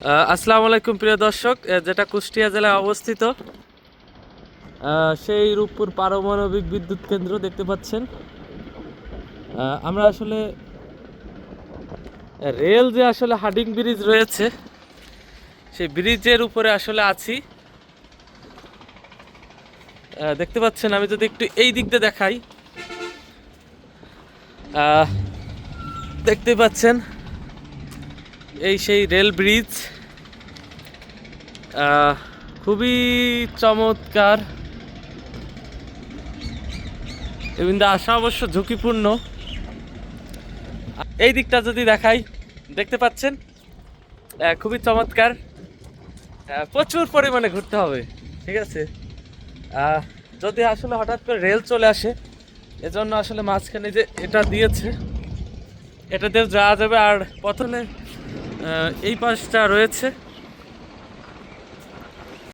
আসসালামু আলাইকুম প্রিয় দর্শক যেটা কুষ্টিয়া জেলায় অবস্থিত সেই রূপপুর পারমাণবিক বিদ্যুৎ কেন্দ্র দেখতে পাচ্ছেন। আমরা আসলে, রেল যে আসলে হাডিং ব্রিজ রয়েছে, সেই ব্রিজের উপরে আসলে আছি। দেখতে পাচ্ছেন, আমি যদি একটু এই দিক দিয়ে দেখাই দেখতে পাচ্ছেন এই সেই রেল ব্রিজ খুবই চমৎকার। কিন্তু আসা অবশ্য ঝুঁকিপূর্ণ। এই দিকটা যদি দেখাই, দেখতে পাচ্ছেন? খুবই চমৎকার। প্রচুর পরিমাণে ঘুরতে হবে, ঠিক আছে? যদি আসলে হঠাৎ করে রেল চলে আসে, এজন্য আসলে মাঝখানে যে এটা দিয়েছে এটা দিয়ে যাওয়া যাবে। আর প্রথমে এই পাশটা রয়েছে।